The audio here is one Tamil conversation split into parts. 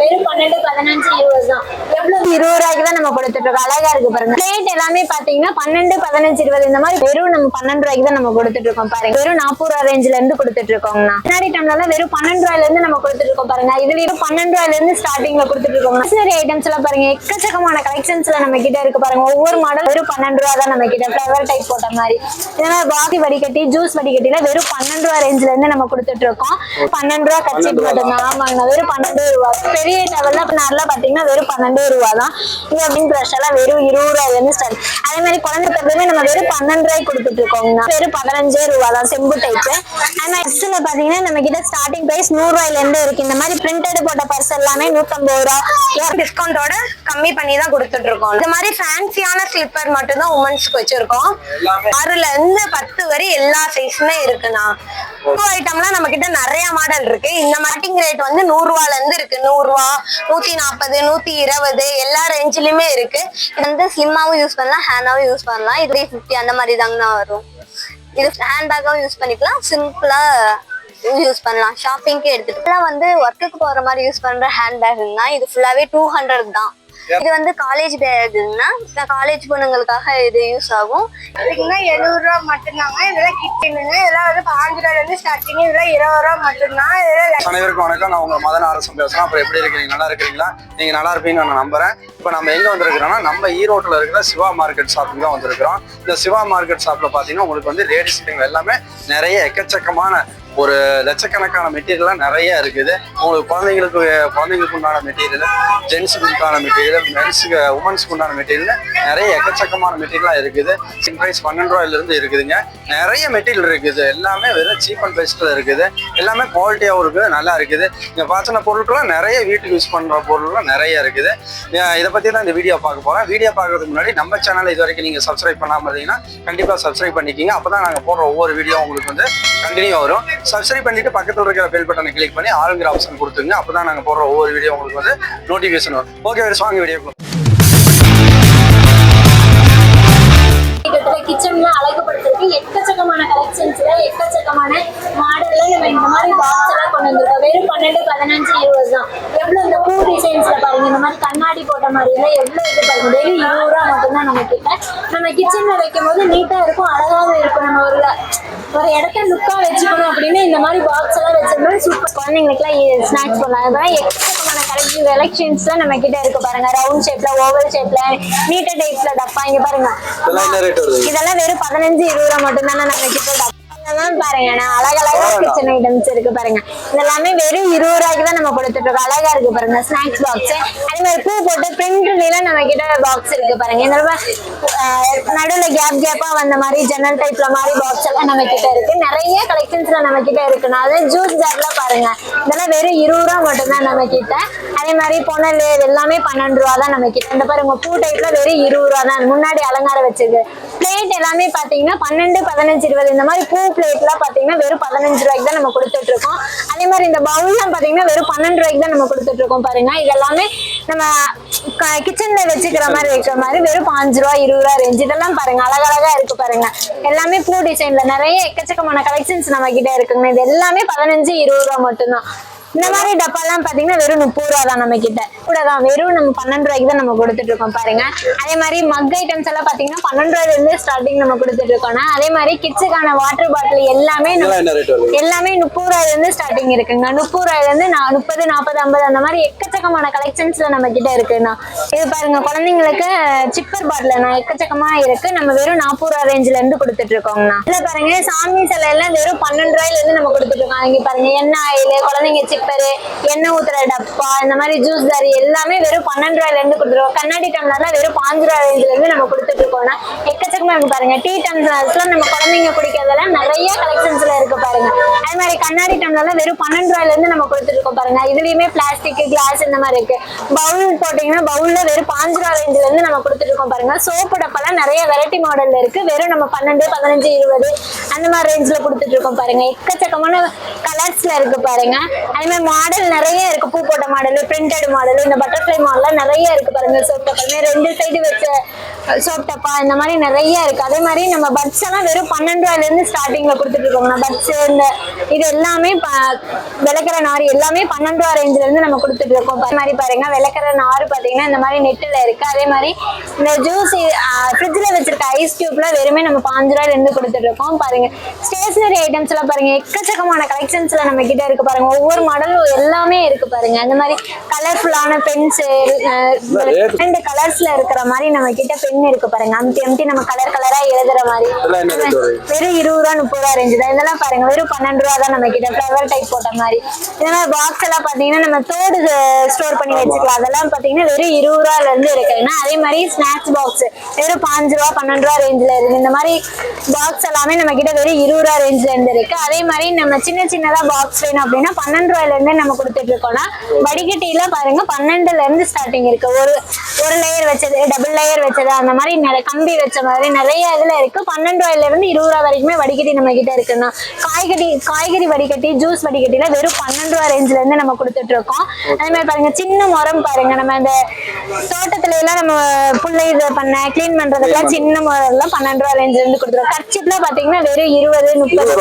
வெறும் பன்னெண்டு பதினஞ்சு இருபது தான். எவ்வளவு? இருபது ரூபாய்க்கு தான் நம்ம கொடுத்துட்டு இருக்கோம் அழகா இருக்கு பாருங்க. பிளேட் எல்லாமே பாத்தீங்கன்னா பன்னெண்டு பதினஞ்சு இருபது இந்த மாதிரி வெறும் நம்ம பன்னெண்டு ரூபாய்க்கு தான் நம்ம கொடுத்துட்டு இருக்கோம் பாருங்க. வெறும் நாற்பது ரூபா ரேஞ்சில இருந்து கொடுத்துட்டு இருக்கோம்னா முன்னாடி டைம்ல வெறும் பன்னெண்டு ரூபாயில இருந்து நம்ம கொடுத்துட்டு இருக்கோம் பாருங்க இதுலயும் பன்னெண்டு ரூபாயில இருந்து ஸ்டார்டிங்ல கொடுத்துட்டு இருக்கோம் சரி ஐட்டம்ஸ் எல்லாம் பாருங்க. எக்கச்சக்கமான கலெக்ஷன்ஸ்ல நம்ம கிட்ட இருக்கு பாருங்க. ஒவ்வொரு மாடல் வெறும் பன்னெண்டு ரூபா தான் நம்ம கிட்ட ஃபிளவர் டைப் போட்ட மாதிரி. இதெல்லாம் பாதி வடிகட்டி ஜூஸ் வடிகட்டில வெறும் பன்னெண்டு ரூபா ரேஞ்சில இருந்து நம்ம கொடுத்துட்டு இருக்கோம் பன்னெண்டு ரூபா கட்சி மட்டும்தான். ஆமாங்க வெறும் பன்னெண்டு ரூபா. பெரிய லெவல்ல நல்லா பாத்தீங்கன்னா வெறும் பன்னெண்டு ரூபா தான் இந்த அப்படின்னு ப்ரஷ் எல்லாம் வெறும் இருபது ரூபாயில இருந்து ஸ்டார்ட் அதே மாதிரி குழந்தை தரப்புமே நம்ம வெறும் பன்னெண்டு ரூபாய்க்கு கொடுத்துட்டு இருக்கோங்க வெறும் பதினஞ்சே ரூபா தான் செம்பு டைப் ஆனா எக்ஸ்ல பாத்தீங்கன்னா நம்ம கிட்ட ஸ்டார்டிங் பிரைஸ் நூறு ரூபாயில இருந்து இருக்கு. இந்த மாதிரி பிரிண்டட் போட்ட பர்ஸ் எல்லாமே நூத்தம்பது ரூபா. டிஸ்கவுண்டோட கம்மி பண்ணி தான் கொடுத்துட்டு இருக்கோம். இந்த மாதிரி ஃபேன்சியான ஸ்லிப்பர் மட்டும் தான் உமன்ஸ்க்கு வச்சிருக்கோம் ஆறுல இருந்து பத்து வரை எல்லா சைஸுமே இருக்குண்ணா. பூ ஐட்டம்லாம் நம்ம கிட்ட நிறைய மாடல் இருக்கு. இந்த மாட்டிங் ரேட் வந்து நூறு ரூபால இருந்து இருக்கு. நூறு ரூபா நூற்றி நாற்பது நூற்றி இருபது எல்லா ரேஞ்சிலுமே இருக்கு. இது வந்து ஸ்லிம்மாவும் யூஸ் பண்ணலாம் ஹேண்டாகவும் யூஸ் பண்ணலாம். இது த்ரீ ஃபிஃப்டி அந்த மாதிரி தாங்கண்ணா வரும். இது ஹேண்ட்பேக்காகவும் யூஸ் பண்ணிக்கலாம். சிம்பிளாக யூஸ் பண்ணலாம். ஷாப்பிங்க்கு எடுத்துட்டு வந்து ஒர்க்குக்கு போகிற மாதிரி யூஸ் பண்ணுற ஹேண்ட்பேக் ஹேண்ட்பேக்னா இது ஃபுல்லாகவே டூ ஹண்ட்ரட் தான். இது வந்து காலேஜ் பேக்னா காலேஜ் பொண்ணுங்களுக்காக இது யூஸ் ஆகும். இதுக்குன்னா எழுபது ரூபா மட்டும்தாங்க. இதெல்லாம் கிச்சனுங்க இதெல்லாம் வந்து பாஞ்சு ரூபாயில இருந்து ஸ்டார்டிங் இதெல்லாம் இருபது ரூபா மட்டும்தான். இதெல்லாம் அனைவருக்கும் வணக்கம். நான் உங்க மதன் அரசன் பேசுறேன் அப்புறம் எப்படி இருக்கீங்க? நல்லா இருக்கிறீங்களா? நீங்க நல்லா இருப்பீங்கன்னு நான் நம்புறேன். இப்போ நம்ம எங்க வந்திருக்கிறோம்னா நம்ம ஈரோட்டில் இருக்கிற சிவா மார்க்கெட் ஷாப்புக்கு தான் வந்திருக்கிறோம். இந்த சிவா மார்க்கெட் ஷாப்ல பாத்தீங்கன்னா உங்களுக்கு வந்து லேடிஸ் எல்லாமே நிறைய எக்கச்சக்கமான ஒரு லட்சக்கணக்கான மெட்டீரியல்லாம் நிறைய இருக்குது. உங்களுக்கு குழந்தைங்களுக்கு குழந்தைங்களுக்கு உண்டான மெட்டீரியல் ஜென்ஸுக்கு உண்டான மெட்டீரியல் மென்ஸுக்கு உமன்ஸுக்கு உண்டான மெட்டீரியல் நிறைய எக்கச்சக்கமான மெட்டீரியலாக இருக்குது. சிங் ப்ரைஸ் பன்னெண்டு ரூபாயிலிருந்து இருக்குதுங்க. நிறைய மெட்டீரியல் இருக்குது. எல்லாமே வெறும் சீப் அண்ட் பெஸ்ட்டில் இருக்குது. எல்லாமே குவாலிட்டியாகவும் இருக்குது. நல்லா இருக்குது. இங்கே பார்த்தன பொருட்கள்லாம் நிறைய வீட்டுக்கு யூஸ் பண்ணுற பொருள்லாம் நிறைய இருக்குது. இதை பற்றி தான் இந்த வீடியோ பார்க்க போகிறேன் வீடியோ பார்க்கறதுக்கு முன்னாடி நம்ம சேனல் இது வரைக்கும் நீங்கள் சப்ஸ்கிரைப் பண்ணாமல் இருந்தீங்கன்னா கண்டிப்பாக சப்ஸ்கிரைப் பண்ணிக்கிங்க. அப்போ தான் நாங்கள் போடுற ஒவ்வொரு வீடியோ உங்களுக்கு வந்து கண்டினியூ வரும். சப்ஸ்கிரைப் பண்ணிட்டு பக்கத்தில் இருக்கிற பெல் பட்டனை கிளிக் பண்ணி ஆளுங்கிற ஆப்ஷன் கொடுத்துங்க அப்போ தான் நாங்கள் போடுற ஒவ்வொரு வீடியோ உங்களுக்கு வந்து நோட்டிஃபிகேஷன் வரும். ஓகே வாங்க வீடியோ கிட்டத்தட்ட கிச்சன்ல எக்கச்சக்கமான கலெக்ஷன்ஸ்ல எக்கச்சக்கமான மாடல்ல நம்ம இந்த மாதிரி பாக்ஸ் எல்லாம் கொண்டு வந்திருக்கோம். வெறும் பன்னெண்டு பதினஞ்சு இருபது தான். எவ்வளவு இந்த பூ டிசைன்ஸ்ல பாருங்க இந்த மாதிரி கண்ணாடி போட்ட மாதிரி எல்லாம் எவ்வளவு இது பாருங்க வெறும் இருபது ரூபா மட்டும்தான் நம்ம கிட்ட நம்ம கிச்சன்ல வைக்கும் போது நீட்டா இருக்கும் அழகாவும் இருக்கும். நம்ம ஒரு ஒரு இடத்த லுக்கா வச்சுக்கணும் அப்படின்னு இந்த மாதிரி பாக்ஸ் எல்லாம் வச்சிருந்தோம் சூப்பர் குழந்தைங்களுக்குலாம் ஸ்நாக்ஸ் பண்ணலாம். அதெல்லாம் எக்கச்சக்கமான கலெக்ஷன் கலெக்ஷன்ஸ்லாம் நம்ம கிட்ட இருக்கு பாருங்க. ரவுண்ட் ஷேப்ல ஓவல் ஷேப்ல நீட்ட டைப்ல டப்பா. இங்க பாருங்க. இதெல்லாம் வெறும் பதினஞ்சு இருபது ரூபா மட்டும் தானே நம்ம கிட்ட இதெல்லாம் பாருங்க. நான் அழகழகா கிச்சன் ஐட்டம்ஸ் இருக்கு பாருங்க. இதெல்லாமே வெறும் இருபது ரூபாய்க்கு தான் நம்ம கொடுத்துட்டு இருக்கோம் அழகா இருக்கு பாருங்க ஸ்நாக்ஸ் பாக்ஸ் அதே மாதிரி பூ போட்டு பிரிண்ட்ல நம்ம கிட்ட பாக்ஸ் இருக்கு பாருங்க. இந்த நடுவுல கேப் கேப்பா வந்த மாதிரி ஜன்னல் டைப்ல மாதிரி பாக்ஸ் எல்லாம் நம்ம கிட்ட இருக்கு. நிறைய கலெக்ஷன்ஸ்ல நம்ம கிட்ட இருக்குன்னா அது ஜூஸ் ஜார்ல பாருங்க. இதெல்லாம் வெறும் இருபது ரூபா மட்டும் தான் நம்ம கிட்ட அதே மாதிரி புனல் எல்லாமே பன்னெண்டு ரூபா தான் நம்ம கிட்ட இந்த பாருங்க பூ டைப்ல வெறும் இருபது ரூபா தான். முன்னாடி அலங்காரம் வச்சிருக்கு பிளேட் எல்லாமே பாத்தீங்கன்னா பன்னெண்டு பதினஞ்சு இருபது இந்த மாதிரி பூ பிளேட்லாம் பாத்தீங்கன்னா வெறும் பதினஞ்சு ரூபாய்க்கு தான் நம்ம கொடுத்துட்டு இருக்கோம் அதே மாதிரி இந்த பவுல்லாம் பாத்தீங்கன்னா வெறும் பன்னெண்டு ரூபாய்க்கு தான் நம்ம கொடுத்துட்டு இருக்கோம் பாருங்க. இதெல்லாமே நம்ம கிச்சன்ல வச்சுக்கிற மாதிரி வைக்கிற மாதிரி வெறும் பாஞ்சு ரூபா இருபது ரூபா ரேஞ்ச் இதெல்லாம் பாருங்க. அழகழகா இருக்கு பாருங்க. எல்லாமே பூ டிசைன்ல நிறைய எக்கச்சக்கமான கலெக்ஷன்ஸ் நம்ம கிட்ட இருக்குங்க. இது எல்லாமே பதினஞ்சு இருபது ரூபா மட்டும்தான். இந்த மாதிரி டப்பாலாம் பாத்தீங்கன்னா வெறும் முப்பது ரூபா தான் நம்ம கிட்ட. கூட தான் வெறும் நம்ம பன்னெண்டு ரூபாய்க்கு தான் நம்ம கொடுத்துட்டு இருக்கோம் பாருங்க. அதே மாதிரி மக் ஐட்டம்ஸ் எல்லாம் பாத்தீங்கன்னா பன்னெண்டு ரூபாயில இருந்து ஸ்டார்டிங் நம்ம கொடுத்துட்டு இருக்கோம்னா அதே மாதிரி கிட்ஸுக்கான வாட்டர் பாட்டில் எல்லாமே எல்லாமே முப்பது ரூபாயில இருந்து ஸ்டார்டிங் இருக்குங்க. முப்பது ரூபாயில இருந்து நான் முப்பது நாற்பது ஐம்பது அந்த மாதிரி எக்கச்சக்கமான கலெக்ஷன்ஸ்ல நம்ம கிட்ட இருக்குண்ணா. இது பாருங்க குழந்தைங்களுக்கு சிப்பர் பாட்டில் நான் எக்கச்சக்கமா இருக்கு. நம்ம வெறும் நாற்பது ரூபா ரேஞ்சில இருந்து கொடுத்துட்டு இருக்கோங்கண்ணா இதுல பாருங்க சாமி சிலை எல்லாம் வெறும் பன்னெண்டு ரூபாயில இருந்து நம்ம கொடுத்துட்டு இருக்கோம் இங்க பாருங்க எண்ணெய் ஆயில் குழந்தைங்க சிப்பரு எண்ணெய் ஊத்துற டப்பா இந்த மாதிரி ஜூஸ் தாரி எல்லாமே வெறும் பன்னெண்டு ரூபாயில இருந்து கொடுத்துருவோம் கண்ணாடி டம்ளர்லாம் வெறும் பாஞ்சு ரூபா ரேஞ்சில இருந்து நம்ம கொடுத்துட்டு இருக்கோம்னா எக்கச்சக்கமா இருக்கு பாருங்க டீ டம்ளர்ஸ்லாம் நம்ம குழந்தைங்க குடிக்கிறதெல்லாம் நிறைய கலெக்ஷன்ஸ்ல இருக்கு பாருங்க. அதே மாதிரி கண்ணாடி டம்ளர்லாம் வெறும் பன்னெண்டு ரூபாயில இருந்து நம்ம கொடுத்துட்டு இருக்கோம் பாருங்க. இதுலயுமே பிளாஸ்டிக் கிளாஸ் இந்த மாதிரி இருக்கு. பவுல் போட்டீங்கன்னா பவுல்ல வெறும் பாஞ்சு ரூபா ரேஞ்சில இருந்து நம்ம கொடுத்துட்டு இருக்கோம் பாருங்க. சோப்பு டப்பெல்லாம் நிறைய வெரைட்டி மாடல்ல இருக்கு. வெறும் நம்ம பன்னெண்டு பதினஞ்சு இருபது அந்த மாதிரி ரேஞ்சில் கொடுத்துட்டு இருக்கோம் பாருங்க. எக்கச்சக்கமான கலர்ஸ்ல இருக்கு பாருங்க. அதே மாதிரி மாடல் நிறைய இருக்கு. பூ போட்ட மாடல் பிரிண்டட் மாடல் இந்த பட்டர்ஃப்ளை மாடல்லாம் நிறைய இருக்கு பாருங்க. சோப் டப்பா ரெண்டு சைடு வச்ச சோப் டப்பா இந்த மாதிரி நிறைய இருக்கு. அதே மாதிரி நம்ம பட்ஸ் எல்லாம் வெறும் பன்னெண்டு ரூபாயில இருந்து ஸ்டார்டிங்ல கொடுத்துட்டு இருக்கோம். பட்ஸ் இந்த இது எல்லாமே விளக்கிற நாறு நார் எல்லாமே பன்னெண்டு ரூபா ரேஞ்சில இருந்து நம்ம கொடுத்துட்டு இருக்கோம். அதே மாதிரி பாருங்க விளக்கிற நார் பாத்தீங்கன்னா இந்த மாதிரி நெட்டில் இருக்கு. அதே மாதிரி இந்த ஜூஸ் ஃப்ரிட்ஜில் வச்சிருக்க ஐஸ் டியூப்ல வெறுமே நம்ம பாஞ்சு ரூபாயில இருந்து கொடுத்துட்டு இருக்கோம். பாருங்க ஸ்டேஷனரி ஐட்டம்ஸ் எல்லாம் பாருங்க எக்கச்சக்கமான கலெக்ஷன்ஸ்ல நம்ம கிட்ட இருக்கு பாருங்க. ஒவ்வொரு மாடலும் எல்லாமே இருக்கு பாருங்க. அந்த மாதிரி கலர்ஃபுல்லான பென்சில் ரெண்டு கலர்ஸ்ல இருக்கிற மாதிரி நம்ம கிட்ட பென் இருக்கு பாருங்க. அமுத்தி அமுத்தி நம்ம கலர் கலரா எழுதுற மாதிரி? வெறும் இருபது ரூபா முப்பது ரூபா ரேஞ்சு தான். இதெல்லாம் பாருங்க. வெறும் பன்னெண்டு ரூபா தான் நம்ம கிட்ட ஃபிளவர் டைப் போட்ட மாதிரி. இந்த மாதிரி பாக்ஸ் எல்லாம் பாத்தீங்கன்னா நம்ம தோடு ஸ்டோர் பண்ணி வச்சுக்கலாம். அதெல்லாம் பாத்தீங்கன்னா வெறும் இருபது ரூபால இருந்து இருக்குன்னா அதே மாதிரி ஸ்நாக்ஸ் பாக்ஸ் வெறும் பாஞ்சு ரூபா பன்னெண்டு ரூபா ரேஞ்சில் இருக்கு. இந்த மாதிரி பாக்ஸ் எல்லாமே நம்ம கிட்ட வெறும் இருபது ரூபா ரேஞ்சில இருந்து இருக்கு. அதே மாதிரி நம்ம சின்ன சின்னதா பாக்ஸ் வேணும் அப்படின்னா பன்னெண்டு ரூபாயில இருந்து நம்ம கொடுத்துட்டு இருக்கோம்னா வடிகட்டியில பாருங்க பன்னெண்டுல இருந்து ஸ்டார்டிங் இருக்கு. ஒரு ஒரு லேயர் வச்சது டபுள் லேயர் வச்சது அந்த மாதிரி நிறைய கம்பி வச்ச மாதிரி நிறைய இதுல இருக்கு. பன்னெண்டு ரூபாயில இருந்து இருபது ரூபா வரைக்குமே வடிகட்டி நம்ம கிட்ட இருக்குன்னா காய்கறி காய்கறி வடிகட்டி ஜூஸ் வடிகட்டில வெறும் பன்னெண்டு ரூபா ரேஞ்சில இருந்து நம்ம கொடுத்துட்டு இருக்கோம் அதே மாதிரி பாருங்க சின்ன முறம் பாருங்க நம்ம அந்த தோட்டத்துல எல்லாம் நம்ம புள்ளை இது பண்ண க்ளீன் பண்றதுக்கெல்லாம் சின்ன முறம் எல்லாம் பன்னெண்டு ரூபா ரேஞ்சில இருந்து கொடுத்துருவோம் கர்ச்சிப்ல பாத்தீங்கன்னா வெறும் இருபது முப்பது.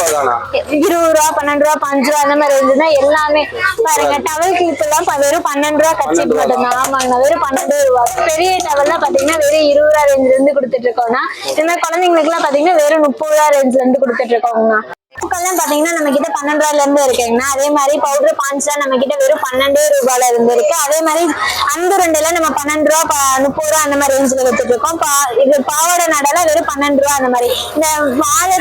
இருபது ரூபா பன்னெண்டு ரூபா பஞ்சு ரூபா அந்த மாதிரி இருந்துச்சுன்னா எல்லாமே பாருங்க. டவல் கிளிப் எல்லாம் வெறும் பன்னெண்டு ரூபா கட்சிப் மட்டும்தான் ஆமாங்க. வெறும் பன்னெண்டு ரூபா. பெரிய டவல்லாம் பாத்தீங்கன்னா வெறும் இருபது ரூபா ரேஞ்சில இருந்து கொடுத்துட்டு இருக்கோம்னா இந்த மாதிரி குழந்தைங்களுக்கு எல்லாம் பாத்தீங்கன்னா வெறும் முப்பது ரூபா ரேஞ்சில இருந்து கொடுத்துட்டு இருக்கோங்க. பூக்கள்லாம் பாத்தீங்கன்னா நம்ம கிட்ட பன்னெண்டு ரூபாயில இருந்து இருக்குங்கண்ணா அதே மாதிரி பவுடர் பான்ஸ்லாம் நம்ம கிட்ட வெறும் பன்னெண்டே ரூபாயில இருந்து இருக்கு. அதே மாதிரி அந்த ரெண்டுல நம்ம பன்னெண்டு ரூபா முப்பது ரூபா அந்த மாதிரி ரேஞ்சில் வித்துட்டு இருக்கோம். பா- இது பாவாடை நடலாம் வெறும் பன்னெண்டு ரூபா அந்த மாதிரி. இந்த வாழை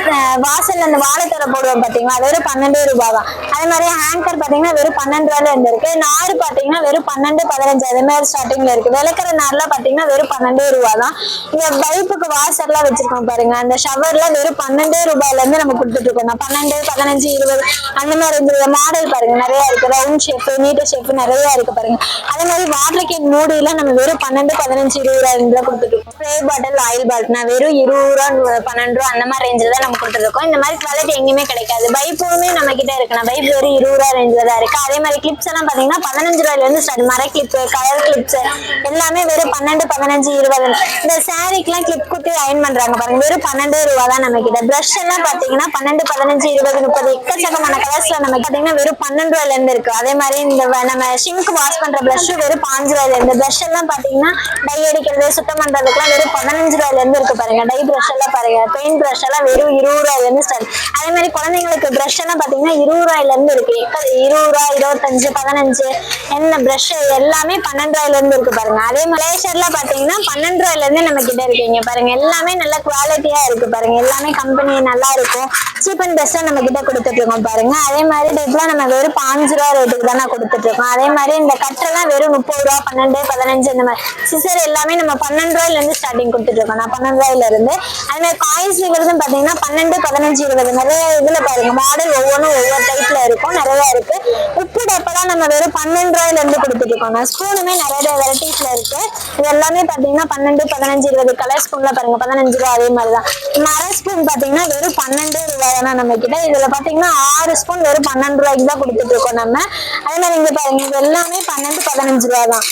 வாசல்ல அந்த வாழைத்தர போடுவோம் பாத்தீங்களா? அது வெறும் பன்னெண்டு ரூபாய் தான் அதே மாதிரி ஹேங்கர் பாத்தீங்கன்னா வெறும் பன்னெண்டு ரூபாயில இருந்து இருக்கு. நார் பாத்தீங்கன்னா வெறும் பன்னெண்டு பதினஞ்சு அதே மாதிரி ஸ்டார்டிங்ல இருக்கு. விளக்குற நார்லாம் பாத்தீங்கன்னா வெறும் பன்னெண்டே ரூபா தான் இந்த பைப்புக்கு வாசர்லாம் வச்சிருக்கோம் பாருங்க. அந்த ஷவர்ல வெறும் பன்னெண்டே ரூபாயில இருந்து நம்ம கொடுத்துட்டு இருக்கோம். பன்னெண்டு பதினஞ்சு இருபது அந்த மாதிரி இருந்தது மாடல் பாருங்க. நிறைய இருக்கு. ரவுண்ட் ஷேப் நீட்டர் ஷேப் நிறைய இருக்கு பாருங்க. அதே மாதிரி வாட்டர் கேன் மூடியில நம்ம வெறும் பன்னெண்டு பதினஞ்சு இருபது ரூபாய் ரேஞ்சில் கொடுத்துட்டு இருக்கோம் ஸ்ப்ரே பாட்டில் ஆயில் பாட்டில் நான் வெறும் இருபது ரூபா பன்னெண்டு ரூபா அந்த மாதிரி ரேஞ்சில் தான் நம்ம கொடுத்துருக்கோம். இந்த மாதிரி குவாலிட்டி எங்கேயுமே கிடைக்காது. பைப்புமே நம்ம கிட்ட இருக்கு. நான் பைப் வெறும் இருபது ரூபா ரேஞ்சில் தான் இருக்கு. அதே மாதிரி கிளிப்ஸ் எல்லாம் பாத்தீங்கன்னா பதினஞ்சு ரூபாயில இருந்து ஸ்டார்ட் மர கிளிப் கலர் கிளிப்ஸ் எல்லாமே வெறும் பன்னெண்டு பதினஞ்சு இருபது. இந்த சாரிக்கெல்லாம் கிளிப் குத்தி அயன் பண்றாங்க பாருங்க. வெறும் பன்னெண்டு ரூபா தான் நம்ம கிட்ட. பிரஷ் எல்லாம் பாத்தீங்கன்னா பன்னெண்டு பதினஞ்சு இருபது முப்பது எக்கச்சக்கமான கலர்ஸ்ல நம்ம பாத்தீங்கன்னா வெறும் பன்னெண்டு ரூபாயில இருந்து இருக்கு. அதே மாதிரி இந்த நம்ம ஷிங்க்கு வாஷ் பண்ற பிரஷ் வெறும் பாஞ்சு ரூபாயில இருந்து. பிரஷ் எல்லாம் பாத்தீங்கன்னா டை அடிக்கிறது சுத்தம் பண்றதுக்குலாம் வெறும் பதினஞ்சு ரூபாயில இருந்து இருக்கு பாருங்க. டை பிரஷ் எல்லாம் பாருங்க. பெயிண்ட் பிரஷ் எல்லாம் வெறும் இருபது ரூபாயில இருந்து ஸ்டார்ட் அதே மாதிரி குழந்தைங்களுக்கு பிரஷ் எல்லாம் பாத்தீங்கன்னா இருபது ரூபாயில இருந்து இருக்கு. இருபது ரூபா இருபத்தஞ்சு பதினஞ்சு என்ன பிரஷ் எல்லாமே பன்னெண்டு ரூபாயில இருந்து இருக்கு பாருங்க. அதே மாதிரி பாத்தீங்கன்னா பன்னெண்டு ரூபாயில இருந்து நம்ம கிட்ட இருக்கீங்க பாருங்க. எல்லாமே நல்ல குவாலிட்டியா இருக்கு பாருங்க. எல்லாமே கம்பெனி நல்லா இருக்கும். சீப் அண்ட் பெஸ்டா நம்ம கிட்ட கொடுத்துட்டு இருக்கோம் பாருங்க. அதே மாதிரி டைப்லாம் நம்ம வெறும் பாஞ்சு ரூபா ரேட்டுக்கு தானே கொடுத்துட்டு இருக்கோம் அதே மாதிரி இந்த கட்டெல்லாம் வெறும் முப்பது ரூபா பன்னெண்டு பதினஞ்சு இந்த மாதிரி. சிசர் எல்லாமே நம்ம பன்னெண்டு ரூபாயில இருந்து ஸ்டார்டிங் கொடுத்துட்டு இருக்கோம் நான் பன்னெண்டு ரூபாயில இருந்து அதே மாதிரி காயின்ஸ் இருக்கிறதும் பாத்தீங்கன்னா பன்னெண்டு பதினஞ்சு இருபது. நிறைய இதுல பாருங்க. மாடல் ஒவ்வொன்றும் ஒவ்வொரு டைப்ல இருக்கும். நிறைய இருக்கு. உப்பு டப்பெல்லாம் நம்ம வெறும் பன்னெண்டு ரூபாயில இருந்து கொடுத்துட்டு இருக்கோம் ஸ்பூனுமே நிறைய வெரைட்டிஸ்ல இருக்கு. இது எல்லாமே பாத்தீங்கன்னா பன்னெண்டு பதினஞ்சு இருபது. கலர் ஸ்பூன்ல பாருங்க. பதினஞ்சு ரூபா அதே மாதிரி தான் மர ஸ்பூன் பாத்தீங்கன்னா வெறும் பன்னெண்டு ரூபாய் தான் நம்ம கிட்ட இதுல பாத்தீங்கன்னா ஆறு ஸ்பூன் வெறும் பன்னெண்டு ரூபாய்க்கு தான் கொடுத்துட்டு இருக்கோம் நம்ம. அதே மாதிரி இங்க பாருங்க இது எல்லாமே பன்னெண்டு பதினஞ்சு ரூபா தான்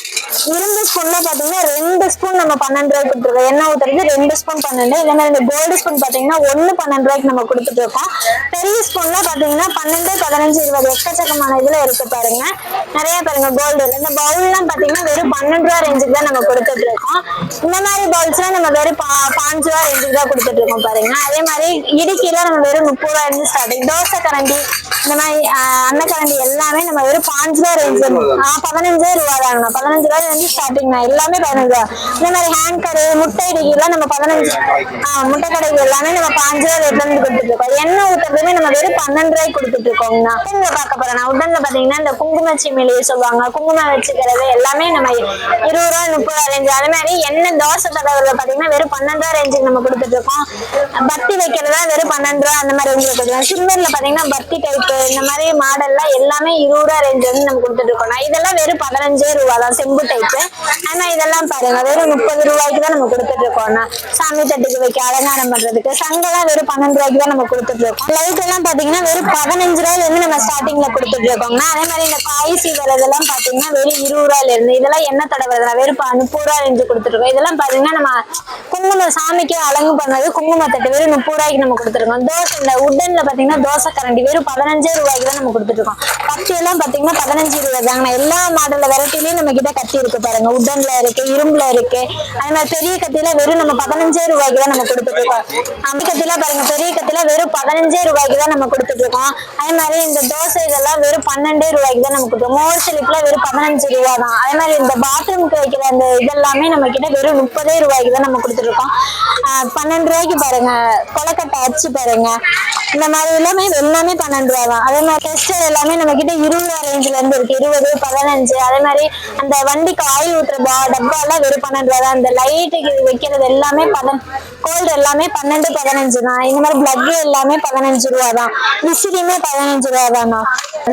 இரும்பு ஸ்பூன்ல பாத்தீங்கன்னா ரெண்டு ஸ்பூன் நம்ம பன்னெண்டு ரூபாய்க்கு கொடுத்துருக்கோம். எண்ணெய் ஊத்துறது? ரெண்டு ஸ்பூன் பன்னெண்டு. இதே மாதிரி இந்த கோல்டு ஸ்பூன் பாத்தீங்கன்னா ஒண்ணு பன்னெண்டு ரூபாய்க்கு நம்ம கொடுத்துட்டு இருக்கோம். பெரிய ஸ்பூன்ல பாத்தீங்கன்னா பன்னெண்டு பதினஞ்சு இருபது எக்கச்சக்கமான இதுல இருக்கு பாருங்க. நிறைய பாருங்க கோல்டு இந்த பவுல்லாம் பாத்தீங்கன்னா வெறும் பன்னெண்டு ரூபா ரேஞ்சுக்கு தான் நம்ம கொடுத்துட்டு இருக்கோம். இந்த மாதிரி பவுல்ஸ்லாம் நம்ம வெறும் பா- பாஞ்சு ரூபா ரேஞ்சுக்கு தான் கொடுத்துட்டு இருக்கோம் பாருங்க. அதே மாதிரி இடுக்கியில நம்ம வெறும் முப்பது ரூபா இருந்து ஸ்டார்டிங் தோசை கரண்டி இந்த மாதிரி அன்னக்கரண்டி எல்லாமே நம்ம வெறும் பாஞ்சு ரூபா ரேஞ்சு பதினஞ்சு ரூபா தாங்க பதினஞ்சு ரூபாய் பதினஞ்சு ஸ்டார்டிங் தான். எல்லாமே பதினஞ்சு தான். இந்த மாதிரி ஹேண்ட் முட்டை முட்டை எல்லாம் நம்ம பதினஞ்சு ஆஹ், முட்டை கடைக்கு எல்லாமே நம்ம பாஞ்சு ரூபா ரேட்ல இருந்து கொடுத்துட்டு இருக்கோம் எண்ணெய் ஊத்துறதுமே நம்ம வெறும் பன்னெண்டு ரூபாய்க்கு கொடுத்துட்டு இருக்கோம்னா உடன்ல பார்க்க போறேன் நான் உடன்ல பாத்தீங்கன்னா இந்த குங்கும சிமிலி சொல்லுவாங்க. குங்குமம் வச்சுக்கிறது எல்லாமே நம்ம இருபது ரூபா முப்பது ரூபா ரேஞ்சு அதே மாதிரி எண்ணெய் தோசை தடவுல பாத்தீங்கன்னா வெறும் பன்னெண்டு ரூபா ரேஞ்சுக்கு நம்ம கொடுத்துட்டு இருக்கோம் பத்தி வைக்கிறதா வெறும் பன்னெண்டு ரூபா அந்த மாதிரி ரேஞ்சில் கொடுத்துருக்கோம். சிம்மர்ல பாத்தீங்கன்னா பத்தி டைப்பு இந்த மாதிரி மாடல்லாம் எல்லாமே இருபது ரூபா ரேஞ்ச் வந்து நம்ம கொடுத்துட்டு இருக்கோம் இதெல்லாம் வெறும் பதினஞ்சே ரூபா தான். செம்பு டைப் ஆனா இதெல்லாம் பாருங்க. வெறும் முப்பது ரூபாய்க்கு தான் நம்ம கொடுத்துட்டு இருக்கோம்னா சாமி தட்டுக்கு வைக்க அலங்காரம் பண்றதுக்கு. சங்கெல்லாம் வெறும் பன்னெண்டு ரூபாய்க்கு தான் நம்ம கொடுத்துட்டு இருக்கோம். லைட் எல்லாம் பாத்தீங்கன்னா வெறும் பதினஞ்சு ரூபாயில இருந்து நம்ம ஸ்டார்டிங்ல கொடுத்துட்டு இருக்கோம்னா அதே மாதிரி இந்த பாய்ச்சி வரதெல்லாம் பாத்தீங்கன்னா வெறும் இருபது ரூபாயில இருந்து இதெல்லாம் என்ன தடவை வெறும் முப்பது ரூபாய் இருந்து கொடுத்துட்டு இருக்கோம். இதெல்லாம் பாத்தீங்கன்னா நம்ம குங்குமம் சாமிக்கு அலங்கு பண்ணது குங்கும தட்டு வெறும் முப்பது ரூபாய்க்கு நம்ம கொடுத்துருக்கோம் தோசை இந்த உட்டன்ல பாத்தீங்கன்னா தோசை கரண்டி வெறும் பதினஞ்சு ரூபாய்க்கு தான் நம்ம கொடுத்துட்டு இருக்கோம். கத்தி எல்லாம் பாத்தீங்கன்னா பதினஞ்சு ரூபாய் தாங்க எல்லா மாடல்ல வெரைட்டிலயும் நம்ம கிட்ட கத்தி இருக்கு பாருங்க. உட்டன்ல இருக்கு இரும்புல இருக்கு. அதே மாதிரி பெரிய கத்தியில வெறும் நம்ம பதினஞ்சே ரூபாய்க்கு தான் நம்ம கொடுத்துட்டு இருக்கோம் அந்த கத்தியில பாருங்க பெரிய கத்தில வெறும் பதினஞ்சே ரூபாய்க்கு தான் நம்ம கொடுத்துட்டு இருக்கோம் அதே மாதிரி இந்த தோசை இதெல்லாம் வெறும் பன்னெண்டே ரூபாய்க்கு தான் நம்ம கொடுத்துருக்கோம். மோர் சிலிப்ல வெறும் பதினஞ்சு ரூபா தான். அதே மாதிரி இந்த பாத்ரூம்க்கு வைக்கிற அந்த இதெல்லாமே நம்ம கிட்ட வெறும் முப்பதே ரூபாய்க்கு தான் நம்ம கொடுத்துருக்கோம் பன்னெண்டு ரூபாய்க்கு பாருங்க கொலக்கட்டை அச்சு பாருங்க. இந்த மாதிரி எல்லாமே எல்லாமே பன்னெண்டு ரூபா தான். அதே மாதிரி டெஸ்டர் எல்லாமே நம்ம கிட்ட இருபது ரேஞ்சில இருந்து இருக்கு. இருபது பதினஞ்சு அதே மாதிரி அந்த வண்டிக்கு ஆயில் பா டப்பா எல்லாம் வெறும் பன்னெண்டு ரூபா தான். இந்த லைட்டுக்கு வைக்கிறது எல்லாமே பதன் கோல்டு எல்லாமே பன்னெண்டு பதினஞ்சு தான். இந்த மாதிரி பிளக் எல்லாமே பதினஞ்சு ரூபா தான். விசிறியுமே பதினஞ்சு ரூபா தானா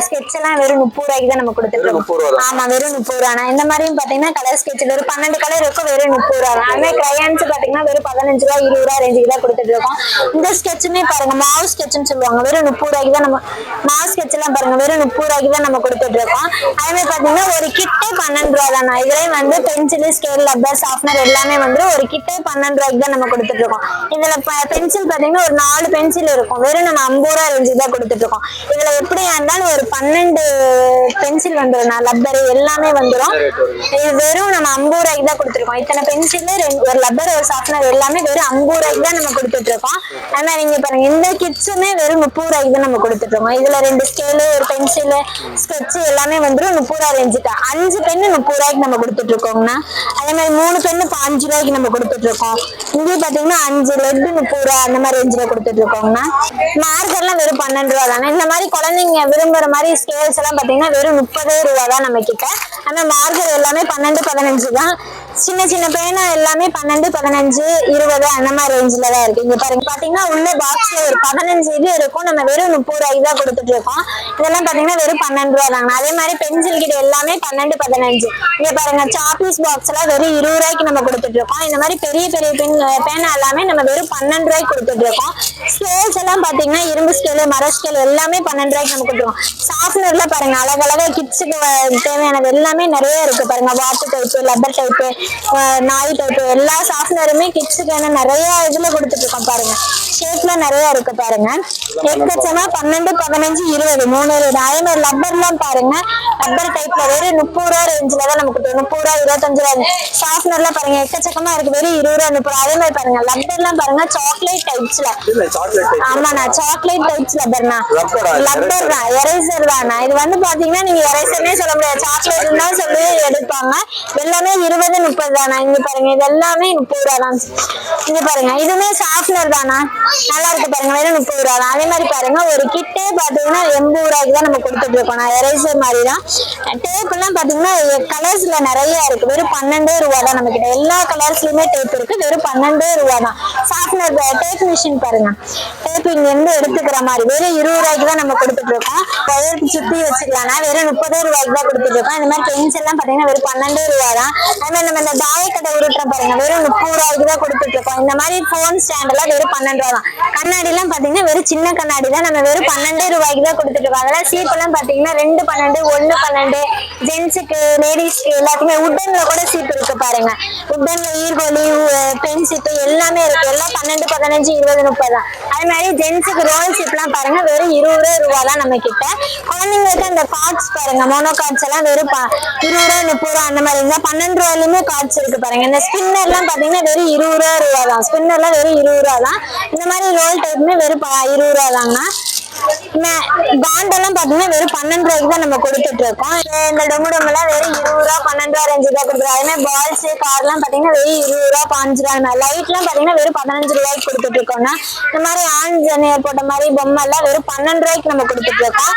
ஸ்கெட்ச் எல்லாம் வெறும் முப்பது ரூபாய்க்கு தான் நம்ம இருக்கோம் ஆமா வெறும் முப்பது ரூபா இந்த மாதிரியும் பாத்தீங்கன்னா கலர் ஸ்கெட்ச் வெறும் பன்னெண்டு கலர் இருக்கும் வெறும் முப்பது ரூபா தான். அதே கிரையான்ஸ் பாத்தீங்கன்னா வெறும் பதினஞ்சு ரூபா இருபது ரூபா ரேஞ்சுக்கு தான் கொடுத்துட்டு இருக்கோம் இந்த ஸ்கெட்சுமே பாருங்க மாவு ஸ்கெட்ச்னு சொல்லுவாங்க. வெறும் முப்பது ரூபாய்க்கு தான் நம்ம மாவு ஸ்கெட்ச் எல்லாம் பாருங்க வெறும் முப்பது ரூபாய்க்கு தான் நம்ம கொடுத்துட்டு இருக்கோம் அதே மாதிரி பாத்தீங்கன்னா ஒரு கிட்டே பன்னெண்டு ரூபா தான் இதுலயும் வந்து பென்சில் ஸ்கேல் ரப்பர் சாஃப்ட்னர் எல்லாமே வந்து ஒரு கிட்டே பன்னெண்டு ரூபாய்க்கு தான் நம்ம கொடுத்துட்டு இருக்கோம் இதுல பென்சில் பாத்தீங்கன்னா ஒரு நாலு பென்சில் இருக்கும். வெறும் நம்ம ஐம்பது ரூபா ரேஞ்சு தான் கொடுத்துட்டு இருக்கோம் இதுல எப்படியா இருந்தாலும் ஒரு பன்னெண்டு பென்சில் வந்துடும் லப்பர் எல்லாமே வந்துடும் இது வெறும் நம்ம ஐம்பது ரூபாய்க்கு தான் கொடுத்துருக்கோம் இத்தனை பென்சில் ஒரு லப்பர் ஒரு சாஃப்ட்னர் எல்லாமே வெறும் ஐம்பது ரூபாய்க்கு தான் நம்ம கொடுத்துட்டு இருக்கோம் ஆனா நீங்க பாருங்க இந்த கிட்ஸுமே வெறும் முப்பது ரூபாய்க்கு தான் நம்ம கொடுத்துட்டு இருக்கோம் இதுல ரெண்டு ஸ்கேலு ஒரு பென்சில் ஸ்கெட்ச் எல்லாமே வந்துடும் முப்பது ரூபா ரேஞ்சுக்கு அஞ்சு பெண்ணு முப்பது ரூபாய்க்கு நம்ம கொடுத்துட்டு இருக்கோம்னா அதே மாதிரி மூணு பெண்ணு பாஞ்சு ரூபாய்க்கு நம்ம கொடுத்துட்டு இருக்கோம் இங்கேயும் பாத்தீங்கன்னா அஞ்சு லெட்டு முப்பது ரூபா அந்த மாதிரி ரேஞ்சில் கொடுத்துட்டு இருக்கோம்னா மார்க்கர்லாம் வெறும் பன்னெண்டு ரூபா தானே? இந்த மாதிரி குழந்தைங்க விரும்புற மாதிரி ஸ்கேல்ஸ் எல்லாம் பாத்தீங்கன்னா வெறும் முப்பதே ரூபா தான் நம்ம கிட்ட. ஆனா மார்க்கர் எல்லாமே பன்னெண்டு பதினஞ்சு தான். சின்ன சின்ன பேனா எல்லாமே பன்னெண்டு பதினஞ்சு இருபது அந்த மாதிரி ரேஞ்சில தான் இருக்கு. இங்க பாருங்க. பாத்தீங்கன்னா உள்ள பாக்ஸ்ல ஒரு பதினஞ்சு இது இருக்கும். நம்ம வெறும் முப்பது ரூபாய் தான் கொடுத்துட்டு இருக்கோம். இதெல்லாம் பாத்தீங்கன்னா வெறும் பன்னெண்டு ரூபா தாங்க. அதே மாதிரி பென்சில் கிட்ட எல்லாமே பன்னெண்டு பதினஞ்சு. இங்க பாருங்க. சாப்பீஸ் பாக்ஸ் எல்லாம் வெறும் இருபது ரூபாய்க்கு நம்ம கொடுத்துட்டு இருக்கோம். இந்த மாதிரி பெரிய பெரிய பென் பேனா எல்லாமே நம்ம வெறும் பன்னெண்டு ரூபாய்க்கு கொடுத்துட்டு இருக்கோம். ஸ்கேல்ஸ் எல்லாம் பாத்தீங்கன்னா இரும்பு ஸ்கேல் மர ஸ்கேல் எல்லாமே பன்னெண்டு ரூபாய்க்கு நம்ம கொடுத்துருக்கோம் சாஃப்ட்வேர்ல பாருங்க. அழகழகா கிட்ஸுக்கு தேவையானது எல்லாமே நிறைய இருக்கு பாருங்க. வாட்டர் டைப்பு லப்பர் டைப்பு நாய் டைப்பு எல்லா சாஃப்ட்வேருமே கிட்ஸுக்கு என்ன நிறைய இதுல கொடுத்துட்டு இருக்கோம் பாருங்க. ஷேப்ல நிறைய இருக்கு பாருங்க. எக்கச்சமா பன்னெண்டு பதினஞ்சு இருபது மூணு இருபது அதே மாதிரி லப்பர்லாம் பாருங்க. லப்பர் டைப்ல வெறும் முப்பது ரூபா ரேஞ்சில தான் நமக்கு. முப்பது ரூபா இருபத்தஞ்சு ரூபா சாஃப்ட்வேர்லாம் பாருங்க எக்கச்சக்கமா இருக்கு. வெறும் இருபது ரூபா முப்பது ரூபா. அதே மாதிரி பாருங்க லப்பர்லாம் பாருங்க சாக்லேட் டைப்ஸ்ல ஆமாண்ணா சாக்லேட் டைப்ஸ் ஆ? லப்பர் தான் எரேசர் தானா இது வந்து பாத்தீங்கன்னா நீங்க எரேசர்னே சொல்ல முடியாது. சாக்லேட் தான் சொல்லி எடுப்பாங்க. எல்லாமே இருபது முப்பது தானா இங்க பாருங்க இது எல்லாமே முப்பது ரூபா தான் இங்க பாருங்க இதுவுமே சாஃப்ட்னர் தானா? நல்லா இருக்கு பாருங்க வெறும் முப்பது ரூபா தான் அதே மாதிரி பாருங்க ஒரு கிட்டே பாத்தீங்கன்னா எண்பது ரூபாய்க்கு தான் நம்ம கொடுத்துட்டு இருக்கோம் நான் எரேசர் மாதிரி தான் டேப் எல்லாம் பாத்தீங்கன்னா கலர்ஸ்ல நிறைய இருக்கு. வெறும் பன்னெண்டே ரூபா தான் நம்ம கிட்ட. எல்லா கலர்ஸ்லயுமே டேப் இருக்கு. வெறும் பன்னெண்டே ரூபா தான் சாஃப்ட்னர் டேப் மிஷின் பாருங்க. டேப் இங்க இருந்து எடுத்துக்கிற மாதிரி. வெறும் இருபது ரூபாய்க்கு தான் நம்ம கொடுத்துட்டு இருக்கோம் ஒயர் சுத்தி வச்சுக்கலாம்னா வெறும் முப்பதே ரூபாய்க்கு தான் கொடுத்துட்டு இருக்கோம் இந்த மாதிரி பென்ஸ் எல்லாம் பாத்தீங்கன்னா வெறும் பன்னெண்டே ரூபா தான் அதே மாதிரி நம்ம இந்த தாயக்கட்டை உருட்டுற பாருங்க. வெறும் முப்பது ரூபாய்க்கு தான் கொடுத்துட்டு இருக்கோம் இந்த மாதிரி போன் ஸ்டாண்ட் எல்லாம் வெறும் பன்னெண்டு ரூபா தான். கண்ணாடி எல்லாம் பாத்தீங்கன்னா வெறும் சின்ன கண்ணாடி தான். நம்ம வெறும் பன்னெண்டு ரூபாய்க்கு தான் கொடுத்துட்டு இருக்கோம் அதெல்லாம் சீப் எல்லாம் பாத்தீங்கன்னா ரெண்டு பன்னெண்டு ஒன்னு பன்னெண்டு ஜென்ஸுக்கு லேடிஸ்க்கு எல்லாத்துக்குமே உட்டன்ல கூட சீப் இருக்கு பாருங்க. உட்டன்ல ஈர்கோலி பென் சீப்பு எல்லாமே இருக்கு. எல்லாம் பன்னெண்டு பதினஞ்சு இருபது முப்பது தான். அதே மாதிரி ஜென்ஸுக்கு ரோல் சீப்லாம் பாருங்க. வெறும் இருபது ரூபா தான் நம்ம கிட்ட குழந்தைங்களுக்கு அந்த கார்ட்ஸ் பாருங்க. மோனோ கார்ட்ஸ் எல்லாம் வெறும் இருபது ரூபா முப்பது ரூபா அந்த மாதிரி. இருந்தா பன்னெண்டு ரூபாயிலுமே கார்ட்ஸ் இருக்கு பாருங்க. இந்த ஸ்பின்னர்லாம் பாத்தீங்கன்னா வெறும் இருபது ரூபா ரூபா தான். ஸ்பின்னர்லாம் வெறும் இருபது ரூபா தான். இந்த மாதிரி ரோல் டைப்புமே வெறும் ப- இருபது ரூபா தாங்கண்ணா பாண்டெல்லாம் பாத்தீங்கன்னா வெறும் பன்னெண்டு ரூபாய்க்கு தான் நம்ம கொடுத்துட்டு இருக்கோம். இந்த டொமு டொமெல்லாம் வெறும் இருபது ரூபா பன்னெண்டு ரூபா அஞ்சு ரூபா கொடுக்குறோம். அதே மாதிரி பால்ஸ் கார்லாம் பாத்தீங்கன்னா வெறும் இருபது ரூபா பாஞ்சு ரூபா லைட்லாம் பாத்தீங்கன்னா வெறும் பதினஞ்சு ரூபாய்க்கு கொடுத்துட்டு இருக்கோம்னா இந்த மாதிரி ஆஞ்சநேயர் போட்ட மாதிரி பொம்மை எல்லாம் வெறும் பன்னெண்டு ரூபாய்க்கு நம்ம கொடுத்துட்டு இருக்கோம்.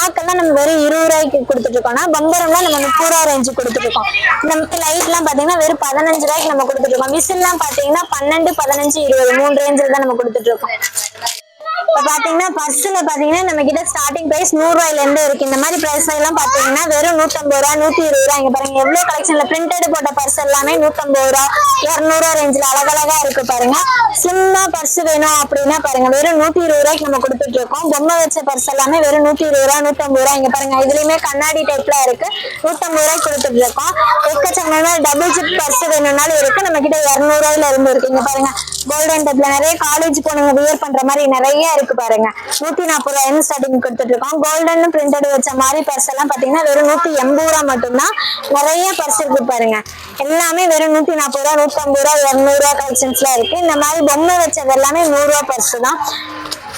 ஹாக்கெல்லாம் நம்ம வெறும் இருபது ரூபாய்க்கு கொடுத்துட்டு இருக்கோம்னா பம்பரம்லாம் நம்ம முப்பது ரூபா ரேஞ்சு கொடுத்துட்டு இருக்கோம் லைட் லைட்லாம் பாத்தீங்கன்னா வெறும் பதினஞ்சு ரூபாய்க்கு நம்ம கொடுத்துட்டு இருக்கோம் விசில்லாம் பாத்தீங்கன்னா பன்னெண்டு பதினஞ்சு இருபது மூணு ரேஞ்சில் தான் நம்ம கொடுத்துட்டு இருக்கோம் இப்போ பாத்தீங்கன்னா பர்ஸ்ல பாத்தீங்கன்னா நம்ம கிட்ட ஸ்டார்டிங் பிரைஸ் நூறு ரூபாயில இருந்து இருக்கு. இந்த மாதிரி பிரைஸ் எல்லாம் பாத்தீங்கன்னா வெறும் நூத்தம்பது ரூபா நூத்தி இருபது ரூபா. இங்க பாருங்க எவ்வளவு கலெக்ஷன்ல பிரிண்டட் போட்ட பர்ஸ் எல்லாமே நூத்தம்பது ரூபா இரநூறுவா ரேஞ்சில் அழகழகா இருக்கு பாருங்க. ஸ்லிம்மா பர்ஸ் வேணும் அப்படின்னா பாருங்க வெறும் நூத்தி இருபது ரூபாய்க்கு நம்ம கொடுத்துட்டு இருக்கோம். பொம்மை வச்ச பர்ஸ் எல்லாமே வெறும் நூத்தி இருபது ரூபா நூத்தம்பது ரூபா. இங்க பாருங்க இதுலயுமே கண்ணாடி டைப்ல இருக்கு. நூத்தம்பது ரூபாய்க்கு கொடுத்துட்டு இருக்கோம். எக்கச்சக்கமான டபுள் ஜிப் பர்ஸ் வேணும்னாலும் இருக்கு. நம்ம கிட்ட இருந்து இருக்கு. இங்க பாருங்க கோல்டன் டைப்ல நிறைய காலேஜ் போனவங்க வியர் பண்ற மாதிரி நிறைய இருக்கு பாருங்க. நூத்தி நாற்பது ரூபாய்னு ஸ்டார்டிங் கொடுத்துட்டு இருக்கோம். கோல்டன் பிரிண்டட் வச்ச மாதிரி பர்ஸ் எல்லாம் பாத்தீங்கன்னா வெறும் நூத்தி எண்பது ரூபா மட்டும்தான். நிறைய பர்ஸ் இருக்கு பாருங்க. எல்லாமே வெறும் நூத்தி நாற்பது ரூபா நூத்தம்பது ரூபா இருநூறு ரூபா கலெக்ஷன்ஸ்லாம் இருக்கு. இந்த மாதிரி பொம்மை வச்சது எல்லாமே நூறு ரூபா பர்ஸ் தான்.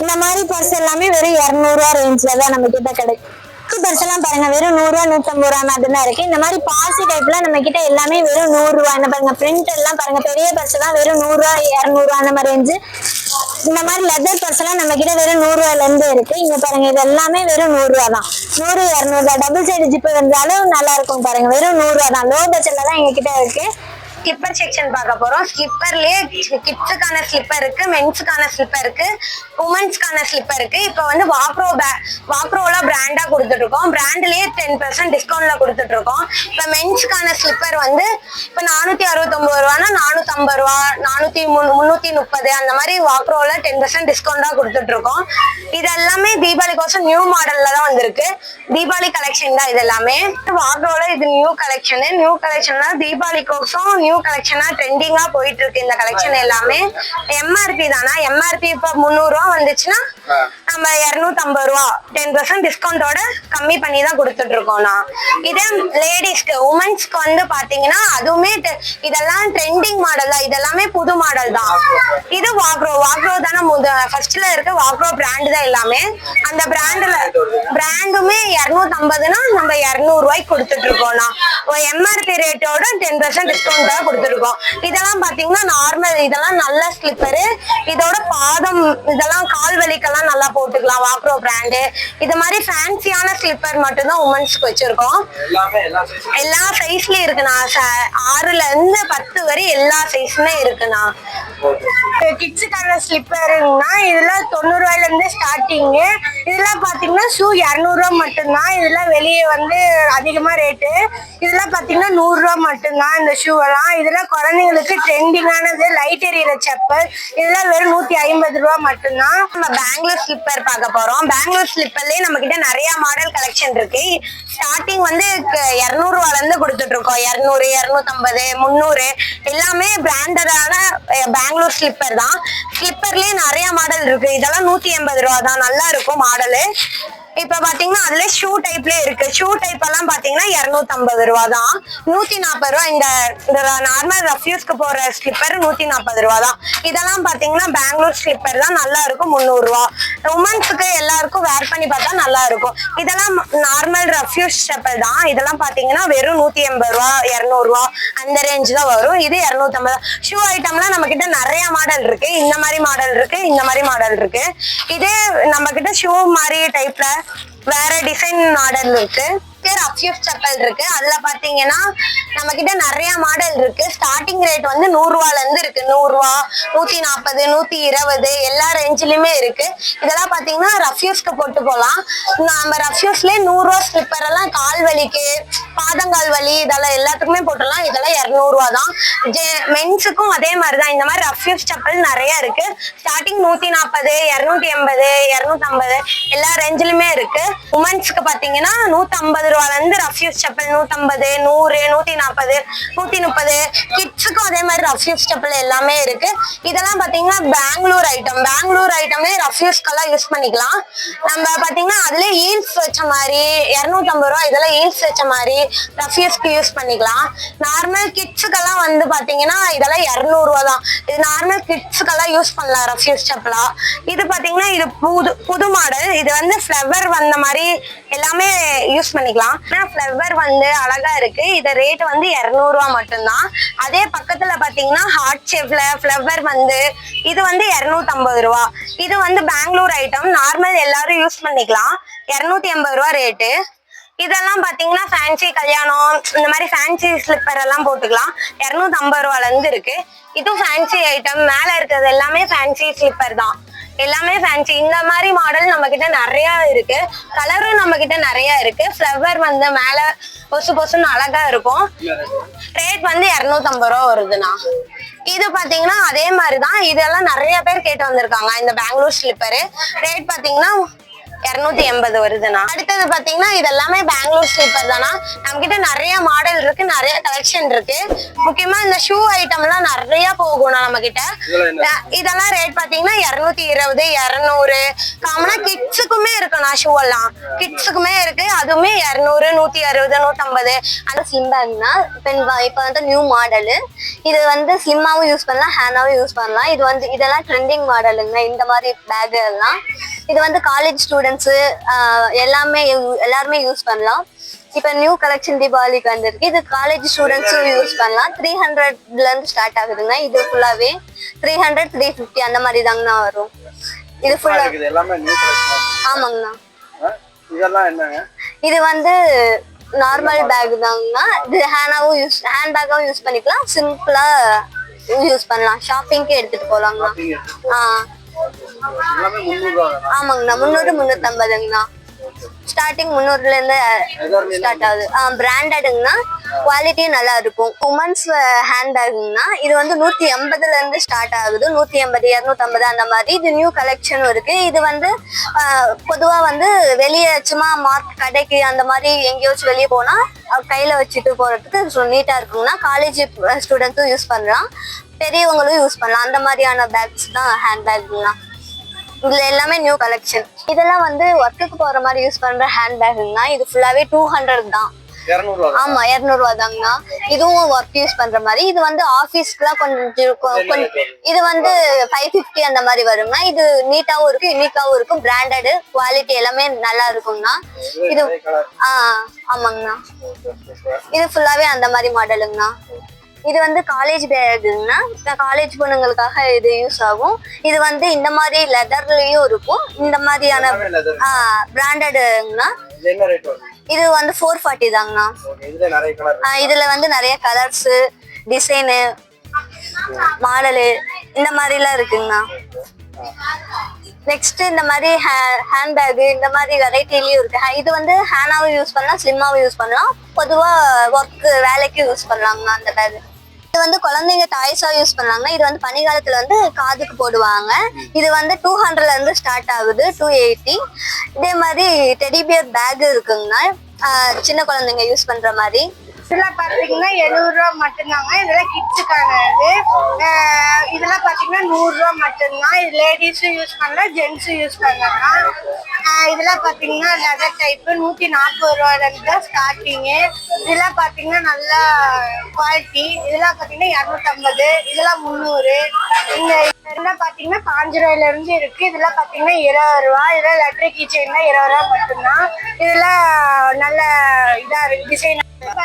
இந்த மாதிரி பர்ஸ் எல்லாமே வெறும் இருநூறு ரூபா ரேஞ்ச்ல தான் நம்ம கிட்ட கிடைக்கும். பர்ஸ் எல்லாம் பாருங்க வெறும் நூறு ரூபா நூத்தம்பது ரூபா மாதிரி தான் இருக்கு. இந்த மாதிரி பாசி டைப்ல நம்ம கிட்ட எல்லாமே வெறும் நூறு ரூபா. பாருங்க பிரிண்ட் எல்லாம் பாருங்க பெரிய பர்ஸ் தான். வெறும் நூறு ரூபா இருநூறு ரூபா அந்த மாதிரி ரேஞ்சு இந்த மாதிரி லெதர் பர்ஸ் எல்லாம் நம்ம கிட்ட வெறும் நூறு ரூபாயில இருந்து இருக்கு. இங்க பாருங்க இது எல்லாமே வெறும் நூறு ரூபா தான் நூறு இரநூறுவா டபுள் சைடு ஜிப்பு வந்தாலும் நல்லா இருக்கும் பாருங்க. வெறும் நூறு ரூபா தான் லோ பட்ஜெட்ல தான் எங்க கிட்ட இருக்கு. ஸ்லிப்பர் செக்ஷன் பார்க்க போறோம். ஸ்லிப்பர்லயே கிட்ஸுக்கான ஸ்லிப்பர் இருக்கு மென்ஸுக்கான ஸ்லிப்பர் இருக்கு உமன்ஸ்க்கான ஸ்லிப்பர் இருக்கு. இப்போ வந்து வாக்ரோ வாக்ரோல பிராண்டா கொடுத்துட்டு இருக்கோம் பிராண்ட்லயே டென் பர்சன்ட் டிஸ்கவுண்ட்ல கொடுத்துட்டு இருக்கோம் இப்போ மென்ஸ்க்கான ஸ்லிப்பர் வந்து இப்போ நானூத்தி அறுபத்தொன்பது ரூபானா நானூத்தி ஐம்பது ரூபா நானூத்தி முன்னூத்தி முப்பது அந்த மாதிரி வாக்ரோல டென் பர்சன்ட் டிஸ்கவுண்டா கொடுத்துட்டு இருக்கோம் இது எல்லாமே தீபாவளி கோசம் நியூ மாடல்ல தான் வந்திருக்கு. தீபாவளி கலெக்ஷன் தான் இது எல்லாமே. வாக்ரோல இது நியூ கலெக்ஷன் நியூ கலெக்ஷன்ல தீபாவளி கோசம் நியூ கலெக்ஷனா ட்ரெண்டிங்கா போயிட்டு இருக்கு இந்த கலெக்ஷன் எல்லாமே. எம்ஆர்பி தானா? எம்ஆர்பி இப்ப முந்நூறு ரூபா வந்துச்சுன்னா நம்ம இருநூத்தி ஐம்பது ரூபா டென் பர்சன்ட் டிஸ்கவுண்டோட கம்மி பண்ணி தான் கொடுத்துட்டு இருக்கோம்னா இதே லேடிஸ்க்கு உமன்ஸ்க்கு வந்து பாத்தீங்கன்னா அதுவுமே இதெல்லாம் ட்ரெண்டிங் மாடல் தான். இதெல்லாமே புது மாடல் தான். இது வாக்ரோ வாக்ரோ தானே முத ஃபர்ஸ்ட்ல இருக்க வாக்ரோ பிராண்ட் தான் எல்லாமே. அந்த பிராண்ட்ல பிராண்டுமே இருநூத்தி ஐம்பதுனா நம்ம இருநூறு ரூபாய்க்கு கொடுத்துட்டு இருக்கோம்னா எம்ஆர்பி ரேட்டோட டென் பர்சன்ட் டிஸ்கவுண்ட் தான் கொடுத்துருக்கோம். இதெல்லாம் பாத்தீங்கன்னா நார்மல் இதெல்லாம் நல்ல ஸ்லிப்பரு இதோட பாதம் இதெல்லாம் கால் வலிக்கெல்லாம் நல்லா போட்டுக்கலாம் வாக்ரோ பிராண்டு இது மாதிரி ஃபேன்சியான ஸ்லிப்பர் மட்டும்தான் உமன்ஸ்க்கு வச்சிருக்கோம். எல்லா சைஸ்லயும் இருக்குண்ணா ஆறுல இருந்து பத்து வரை எல்லா சைஸுமே இருக்குண்ணா கிட்ஸுக்கான ஸ்லிப்பருங்கன்னா இதெல்லாம் தொண்ணூறு ரூபாயில இருந்து ஸ்டார்டிங் இதெல்லாம் பாத்தீங்கன்னா ஷூ இரநூறுவா மட்டும்தான். இதெல்லாம் வெளியே வந்து அதிகமா ரேட்டு இதெல்லாம் பாத்தீங்கன்னா நூறு ரூபா மட்டும்தான் இந்த ஷூ எல்லாம். இதெல்லாம் குழந்தைங்களுக்கு ட்ரெண்டிங்கானது லைட் எரியிற செப்பல். இதெல்லாம் வெறும் நூத்தி ஐம்பது ரூபா மட்டும்தான். நம்ம பெங்களூர் ஸ்லிப்பர் பார்க்க போறோம். பெங்களூர் ஸ்லிப்பர்லயே நம்ம கிட்ட நிறைய மாடல் கலெக்ஷன் இருக்கு. ஸ்டார்டிங் வந்து இருநூறு ரூபால இருந்து கொடுத்துட்டு இருக்கோம் இரநூறு இரநூத்தம்பது முந்நூறு. எல்லாமே பிராண்டடான பெங்களூர் ஸ்லிப்பர் தான். ஸ்லிப்பர்லயே நிறைய மாடல் இருக்கு. இதெல்லாம் நூத்தி எண்பது ரூபா தான் நல்லா இருக்கும் மாடலு இப்ப பாத்தீங்கன்னா அதுல ஷூ டைப்ல இருக்கு. ஷூ டைப் எல்லாம் பாத்தீங்கன்னா இருநூத்தி ஐம்பது ரூபா தான் நூத்தி நாற்பது ரூபா இந்த நார்மல் ரஃப்யூஸ்க்கு போற ஸ்லிப்பர் நூத்தி நாற்பது ரூபா தான் இதெல்லாம் பாத்தீங்கன்னா பெங்களூர் ஸ்லிப்பர் தான் நல்லா இருக்கும் முந்நூறு ரூபா. உமன்ஸுக்கு எல்லாருக்கும் வேர் பண்ணி பார்த்தா நல்லா இருக்கும். இதெல்லாம் நார்மல் ரஃப்யூஸ் செப்பல் தான். இதெல்லாம் பாத்தீங்கன்னா வெறும் நூத்தி எண்பது ரூபா இருநூறு அந்த ரேஞ்ச் தான் வரும். இது இருநூத்தி ஐம்பது ஷூ ஐட்டம்லாம் நம்ம கிட்ட நிறைய மாடல் இருக்கு. இந்த மாதிரி மாடல் இருக்கு இந்த மாதிரி மாடல் இருக்கு. இதே நம்ம கிட்ட ஷூ மாதிரி டைப்ல வேற டிசைன் மாடல் இருக்கு. ரஃப்யூஸ் செப்பல் இருக்கு. அதுல பாத்தீங்கன்னா நம்ம கிட்ட நிறைய மாடல் இருக்கு. ஸ்டார்டிங் ரேட் வந்து நூறுரூவால இருந்து இருக்கு. நூறுரூவா நூத்தி நாற்பது நூத்தி இருபது எல்லா ரேஞ்சிலுமே இருக்கு. இதெல்லாம் பாத்தீங்கன்னா ரஃப்யூஸ்க்கு போட்டு போகலாம் நம்ம ரஃப்யூஸ்லயே நூறுரூவா ஸ்லிப்பர் எல்லாம் கால் வலிக்கு பாதங்கால் வலி இதெல்லாம் எல்லாத்துக்குமே போட்டுடலாம். இதெல்லாம் இரநூறுவா தான். தான் மென்ஸுக்கும் அதே மாதிரி தான் இந்த மாதிரி ரஃப்யூஸ் செப்பல் நிறைய இருக்கு. ஸ்டார்டிங் நூத்தி நாற்பது இரநூத்தி எண்பது இருநூத்தி ஐம்பது எல்லா ரேஞ்சிலுமே இருக்கு. உமன்ஸ்க்கு பாத்தீங்கன்னா நூத்தி ஐம்பது ரூபால இருந்து ரஃப்யூஸ் செப்பல் நூத்தம்பது நூறு நூத்தி நாற்பது நூத்தி முப்பது கிட்ஸுக்கும் அதே மாதிரி ரஃப்யூஸ் செப்பல் எல்லாமே இருக்கு. இதெல்லாம் பாத்தீங்கன்னா பெங்களூர் ஐட்டம் பெங்களூர் ஐட்டமே ரஃப்யூஸ்க்கெல்லாம் யூஸ் பண்ணிக்கலாம். நம்ம பாத்தீங்கன்னா அதுல ஈல்ஸ் வச்ச மாதிரி இருநூத்தம்பது ரூபா இதெல்லாம் ஈல்ஸ் வச்ச மாதிரி ரஃப்யூஸ்க்கு யூஸ் பண்ணிக்கலாம். நார்மல் கிட்ஸுக்கெல்லாம் வந்து பாத்தீங்கன்னா இதெல்லாம் இரநூறுவா தான். இது நார்மல் கிட்ஸுக்கெல்லாம் யூஸ் பண்ணலாம் ரஃப்யூஸ் செப்பலா இது பாத்தீங்கன்னா இது புது புது மாடல் இது வந்து ஃப்ளவர் வந்த மாதிரி எல்லாமே யூஸ் பண்ணிக்கலாம். ஆனா ஃப்ளவர் வந்து அழகா இருக்கு. இதை ரேட் வந்து இரநூறுவா மட்டும்தான். அதே பக்கத்துல பாத்தீங்கன்னா ஹார்ட் ஷேப்ல ஃப்ளவர் வந்து இது வந்து இரநூத்தம்பது ரூபா. இது வந்து பெங்களூர் ஐட்டம் நார்மல் எல்லாரும் யூஸ் பண்ணிக்கலாம். இரநூத்தி எண்பது ரூபா ரேட்டு இதெல்லாம் பாத்தீங்கன்னா ஃபேன்சி கல்யாணம் இந்த மாதிரி ஃபேன்சி ஸ்லிப்பர் எல்லாம் போட்டுக்கலாம். இரநூத்தி ஐம்பது ரூபால இருந்து இருக்கு. இதுவும் ஃபேன்சி ஐட்டம் மேல இருக்கிறது எல்லாமே ஃபேன்சி ஸ்லிப்பர் தான். எல்லாமே ஃபேன்சி இந்த மாதிரி மாடல் நம்ம கிட்ட நிறைய இருக்கு. கலரும் நம்ம கிட்ட நிறைய இருக்கு. ஃப்ளவர் வந்து மேல பொசு பொசுன்னு அழகா இருக்கும். ரேட் வந்து இரநூத்தம்பது ரூபா வருதுண்ணா. இது பாத்தீங்கன்னா அதே மாதிரிதான். இதெல்லாம் நிறைய பேர் கேட்டு வந்திருக்காங்க. இந்த பெங்களூர் ஸ்லிப்பரு ரேட் பாத்தீங்கன்னா இரநூத்தி எண்பது வருதுண்ணா. அடுத்தது பாத்தீங்கன்னா இது எல்லாமே பெங்களூர் ஸ்லீப்பர் தானா நம்ம கிட்ட நிறைய மாடல் இருக்கு நிறைய கலெக்ஷன் இருக்கு. முக்கியமா இந்த ஷூ ஐட்டம் எல்லாம் நிறைய போகும்ண்ணா நம்ம கிட்ட இதெல்லாம் ரேட் பாத்தீங்கன்னா இருநூத்தி இருபது இருநூறு. காமனா கிட்ஸுக்குமே இருக்குண்ணா ஷூ எல்லாம். கிட்ஸுக்குமே இருக்கு. அதுவுமே இருநூறு நூத்தி அறுபது நூத்தம்பது. அந்த ஸ்லிம் பேக்னா இப்போ இப்போ வந்து நியூ மாடலு இது வந்து ஸ்லிம்மாவும் யூஸ் பண்ணலாம் ஹேண்டாவும் யூஸ் பண்ணலாம். இது வந்து இதெல்லாம் ட்ரெண்டிங் மாடலுங்க இந்த மாதிரி பேக் எல்லாம். இது வந்து காலேஜ் ஸ்டூடெண்ட்ஸு எல்லாமே எல்லாருமே யூஸ் பண்ணலாம். இப்போ நியூ கலெக்ஷன் தீபாவளிக்கு வந்திருக்கு. இது காலேஜ் ஸ்டூடெண்ட்ஸும் யூஸ் பண்ணலாம். த்ரீ ஹண்ட்ரட்லேருந்து ஸ்டார்ட் ஆகுதுங்க. இது ஃபுல்லாகவே த்ரீ ஹண்ட்ரட் த்ரீ ஃபிஃப்டி அந்த மாதிரி தாங்கண்ணா வரும். இது ஃபுல்லாக ஆமாங்கண்ணா. இதெல்லாம் என்னங்க? இது வந்து நார்மல் பேக் தாங்கண்ணா. இது ஹேண்டாவும் யூஸ் ஹேண்ட் பேக்காவும் யூஸ் பண்ணிக்கலாம். சிம்பிளா யூஸ் பண்ணலாம். ஷாப்பிங்க்கு எடுத்துட்டு போலாங்கண்ணா. ஆ. ஆமாங்கண்ணா முந்நூறு முந்நூற்றம்பதுங்கண்ணா ஸ்டார்டிங் முந்நூறுல இருந்து ஸ்டார்ட் ஆகுது. பிராண்டடுங்கண்ணா குவாலிட்டியும் நல்லா இருக்கும் உமன்ஸ் ஹேண்ட் பேக்குங்கண்ணா இது வந்து நூத்தி எண்பதுல இருந்து ஸ்டார்ட் ஆகுது. நூத்தி எண்பது இரநூத்தம்பது அந்த மாதிரி இது நியூ கலெக்ஷனும் இருக்கு. இது வந்து ஆஹ், பொதுவா வந்து வெளியே சும்மா மார்க் கடைக்கு அந்த மாதிரி எங்கேயாச்சும் வெளியே போனா அஹ், கையில் வச்சுட்டு போகிறதுக்கு நீட்டாக இருக்குங்கன்னா காலேஜ் ஸ்டூடெண்ட்ஸும் யூஸ் பண்ணலாம். பெரியவங்களும் யூஸ் பண்ணலாம். அந்த மாதிரியான பேக்ஸ் தான் ஹேண்ட் பேக்குங்கண்ணா இதில் எல்லாமே நியூ கலெக்ஷன் இதெல்லாம் வந்து ஒர்க்குக்கு போகிற மாதிரி யூஸ் பண்ணுற ஹேண்ட் பேக்குங்கண்ணா இது ஃபுல்லாகவே டூ ஹண்ட்ரட் தான். ஆமா இரநூறுவா தாங்கண்ணா. இதுவும் ஒர்க் யூஸ் பண்ற மாதிரி. இது வந்து ஆபீஸ்க்குலாம் கொஞ்சம் இது வந்து ஃபைவ் ஃபிஃப்டி அந்த மாதிரி வருங்கண்ணா இது நீட்டாவும் இருக்கு யூனிக்காவும் இருக்கும். பிராண்டடு குவாலிட்டி எல்லாமே நல்லா இருக்குங்கண்ணா. இது ஆ ஆமாங்கண்ணா. இது ஃபுல்லாவே அந்த மாதிரி மாடலுங்கண்ணா இது வந்து காலேஜ் பேக்குங்கண்ணா காலேஜ் பொண்ணுங்களுக்காக இது யூஸ் ஆகும். இது வந்து இந்த மாதிரி லெதர்லயும் இருக்கும். இந்த மாதிரியான. பிராண்டடுங்கண்ணா இது வந்து ஃபோர் ஃபார்ட்டி தாங்கண்ணா. இதுல வந்து நிறைய கலர்ஸ் டிசைனு மாடலு இந்த மாதிரிலாம் இருக்குங்கண்ணா. நெக்ஸ்ட் இந்த மாதிரி ஹேண்ட் பேக் இந்த மாதிரி வெரைட்டிலயும் இருக்கு. இது வந்து ஹேண்டாவும் யூஸ் பண்ணலாம் ஸ்லிம்மாவும் யூஸ் பண்ணலாம். பொதுவா ஒர்க் வேலைக்கு யூஸ் பண்ணலாங்கண்ணா அந்த பேக் இது வந்து குழந்தைங்க டாய்ஸா யூஸ் பண்ணாங்க. இது வந்து பனிக்காலத்துல வந்து காதுக்கு போடுவாங்க. இது வந்து டூ ஹண்ட்ரட்ல இருந்து ஸ்டார்ட் ஆகுது டூ எயிட்டி இதே மாதிரி டெடி பியர் பேக் இருக்குங்கண்ணா சின்ன குழந்தைங்க யூஸ் பண்ற மாதிரி. இதெல்லாம் பாத்தீங்கன்னா எழுபது ரூபா மட்டும்தாங்க. இதெல்லாம் கிட்ஸுக்கானது அஹ் இதெல்லாம் பாத்தீங்கன்னா நூறு ரூபா மட்டும்தான். இது லேடிஸும் யூஸ் பண்ணலாம் ஜென்ஸும் யூஸ் பண்ணலாம். இதெல்லாம் பாத்தீங்கன்னா லெதர் டைப்பு நூத்தி நாற்பது ரூபாயில இருந்து தான் ஸ்டார்டிங்கு இதெல்லாம் பாத்தீங்கன்னா நல்லா குவாலிட்டி இதெல்லாம் பாத்தீங்கன்னா இரநூத்தம்பது. இதெல்லாம் முந்நூறு. இந்த இதெல்லாம் பாத்தீங்கன்னா பாஞ்சு ரூபாயில இருந்து இருக்கு. இதெல்லாம் பாத்தீங்கன்னா இருபது ரூபா. இதெல்லாம் லெட்டர் கீச்சைன்னா இருபது ரூபா மட்டும்தான். இதெல்லாம் நல்ல இதா இருக்கு. டிசைன்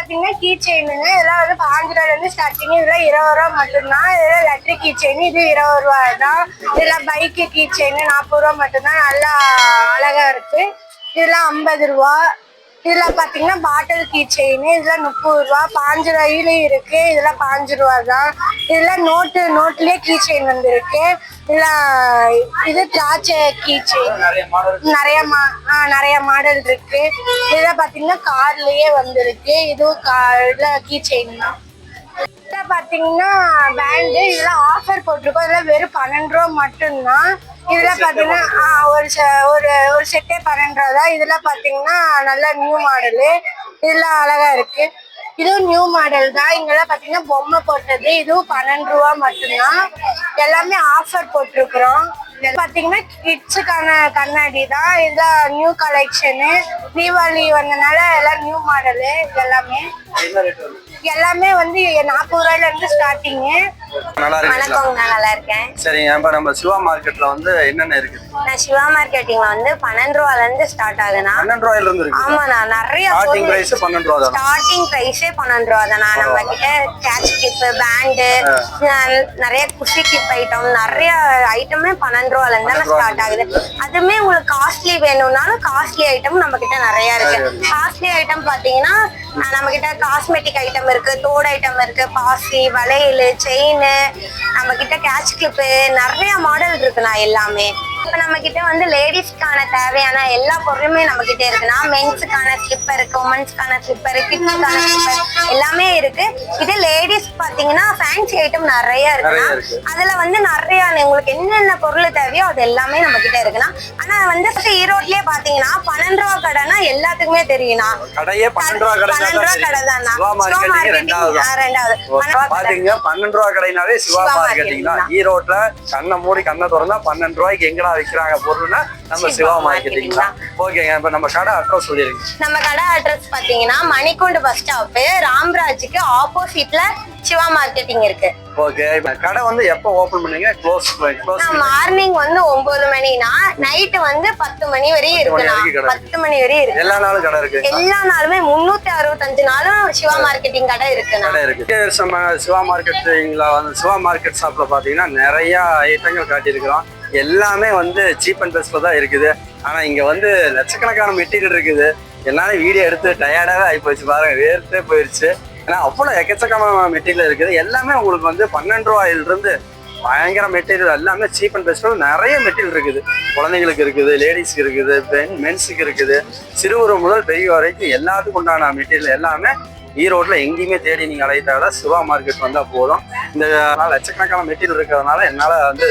பார்த்தீங்கன்னா கீ செயினுங்க இதெல்லாம் வந்து பாஞ்சு ரூபாயிலேருந்து ஸ்டார்டிங் இதெல்லாம் இருபது ரூபா மட்டும்தான். இதெல்லாம் லெட்டர் கீ செயின் இது இருபது ரூபா தான். இதெல்லாம் பைக்கு கீ செயின் நாற்பது ரூபா மட்டும்தான். நல்லா அழகா இருக்கு. இதெல்லாம் ஐம்பது ரூபா. இதுல பாத்தீங்கன்னா பாட்டில் கீ செயின் இதெல்லாம் முப்பது ரூபா பாஞ்சு ரூபாயிலும் இருக்கு. இதெல்லாம் பாஞ்சு ரூபா தான். இதெல்லாம் நோட்டு நோட்லயே கீ செயின் வந்திருக்கு. இதுல இது திராட்சை கீ செயின் நிறைய நிறைய மா ஆ, நிறைய மாடல் இருக்கு. இதுல பாத்தீங்கன்னா கார்லயே வந்திருக்கு. இதுவும் கார்ல கீ செயின் தான். இதுல பாத்தீங்கன்னா பேண்டு இதெல்லாம் ஆஃபர் போட்டிருக்கோம். இதெல்லாம் வெறும் பன்னெண்டு ரூபா மட்டும்தான். இதெல்லாம் பாத்தீங்கன்னா ஆ, ஒரு ஒரு ஒரு செட்டே பன்னெண்டு ரூபா இதெல்லாம் பாத்தீங்கன்னா நல்ல நியூ மாடலு இதெல்லாம் அழகா இருக்கு. இதுவும் நியூ மாடல் தான் இங்கெல்லாம் பாத்தீங்கன்னா பொம்மை போட்டது இதுவும் பன்னெண்டு ரூபா மட்டும்தான். எல்லாமே ஆஃபர் போட்டிருக்கிறோம். இது பாத்தீங்கன்னா கிட்ஸுக்கான கண்ணாடி தான் இதெல்லாம் நியூ கலெக்ஷனு தீபாவளி வந்தனால எல்லாம் நியூ மாடலு இது எல்லாமே. எல்லாமே வந்து நாற்பது ரூபாயில இருந்து ஸ்டார்டிங்கு நல்லா வணக்கம் நான் நல்லா இருக்கேன். சரிங்க இப்ப நம்ம சிவா மார்க்கெட்ல வந்து என்னென்ன இருக்குது நான் சிவா மார்க்கெட்டிங்ல வந்து பன்னெண்டு ரூபால இருந்து ஸ்டார்ட் ஆகுதுண்ணா. பன்னெண்டு ரூபாயில இருந்து இருக்கு ஆமா நான் நிறைய ஸ்டார்டிங் பிரைஸ் பன்னெண்டு ரூபா தான் ஸ்டார்டிங் பிரைஸே பன்னெண்டு ரூபா தானா நம்ம கிட்ட கேட்ச் கிப் பேண்டு நிறைய குஷி கிப் ஐட்டம் நிறைய ஐட்டமே பன்னெண்டு ரூபால இருந்து தான் ஸ்டார்ட் ஆகுது. அதுமே உங்களுக்கு காஸ்ட்லி வேணும்னாலும் காஸ்ட்லி ஐட்டம் நம்ம கிட்ட நிறைய இருக்கு. காஸ்ட்லி ஐட்டம் பாத்தீங்கன்னா நம்ம கிட்ட காஸ்மெட்டிக் ஐட்டம் இருக்கு தோடு ஐட்டம் இருக்கு பாசி வளையல் செயின் நம்ம கிட்ட கேட்ச் கிளிப்பு நிறைய மாடல் இருக்குண்ணா எல்லாமே. இப்ப நம்ம கிட்ட வந்து லேடிஸ்க்கான தேவையான எல்லா பொருளுமே நம்ம கிட்ட இருக்குன்னா மென்ஸுக்கான ஸ்லிப்பர் இருக்கு உமன்ஸ்க்கான ஸ்லிப்பர் கிட்ஸுக்கான ஸ்லிப்பர் எல்லாமே இருக்கு. இது லேடிஸ் பாத்தீங்கன்னா ஃபேன்சி ஐட்டம் நிறைய நிறைய இருக்குண்ணா இருக்கு. அதுல வந்து நிறைய உங்களுக்கு என்னென்ன பொருள் தேவையோ அது எல்லாமே நம்ம கிட்ட இருக்குண்ணா ஆனா வந்து ஈரோட்லயே பாத்தீங்கன்னா பன்னெண்டு ரூபா கடைனா எல்லாத்துக்குமே தெரியும்ண்ணா கடையே பன்னெண்டு ரூபா கடை தானா ரெண்டாவது பன்னெண்டு ரூபா கடை. பாத்தீங்க பன்னெண்டு ரூபா கடைனாவே சிவா மார்க்கெட்டிங் தான். ஈரோட்ல கண்ணை மூடி கண்ணை திறந்தா பன்னெண்டு ரூபாய்க்கு எங்கடா விக்கிறாங்க பொருள்னா நம்ம சிவா மார்க்கெட்டிங் தான் ஓகேங்க இப்ப நம்ம கடை அட்ரஸ் சொல்லிருங்க நம்ம கடை அட்ரஸ் பாத்தீங்கன்னா மணிக்கூண்டு பஸ் ஸ்டாப் ராம்ராஜுக்கு ஆப்போசிட்ல சிவா மார்க்கெட்டிங் இருக்கு. ஓகே கடை வந்து எப்போ ஓபன் பண்ணீங்க க்ளோஸ் க்ளோஸ் மார்னிங் வந்து ஒன்பது மணினா நைட் வந்து பத்து மணி வரையும் கடை பத்து மணி வரையும் இருக்கு. எல்லா நாளும் கடை இருக்கு. எல்லா நாளுமே முன்னூத்தி அறுபத்தஞ்சு நாளும் சிவா மார்க்கெட்டிங் கடை இருக்குண்ணா கடை இருக்கு. நம்ம சிவா மார்க்கெட்டிங்ல வந்து சிவா மார்க்கெட் ஷாப்ல பாத்தீங்கன்னா நிறைய ஐட்டங்கள் காட்டியிருக்கிறோம். எல்லாமே வந்து சீப் அண்ட் பெஸ்ட்டில் தான் இருக்குது. ஆனால் இங்கே வந்து லட்சக்கணக்கான மெட்டீரியல் இருக்குது. என்னால் வீடியோ எடுத்து டயர்டாகவே ஆகி போச்சு பாருங்க. வேர்த்தே போயிடுச்சு ஏன்னா அவ்வளோ எக்கச்சக்கமான மெட்டீரியல் இருக்குது. எல்லாமே உங்களுக்கு வந்து பன்னெண்டு ரூபாயிலிருந்து பயங்கர மெட்டீரியல் எல்லாமே சீப் அண்ட் பெஸ்ட் நிறைய மெட்டீரியல் இருக்குது. குழந்தைங்களுக்கு இருக்குது லேடிஸ்க்கு இருக்குது பெண் மென்ஸுக்கு இருக்குது. சிறுவர் முதல் பெரிய வரைக்கும் எல்லாத்துக்கும் உண்டான மெட்டீரியல் எல்லாமே ஈரோட்ல எங்கேயுமே தேடி நீங்க அலையத்தாவிட சிவா மார்க்கெட் வந்தா போதும். இந்த லட்சக்கணக்கான மெட்டீரியல் இருக்கிறதுனால என்னால வந்து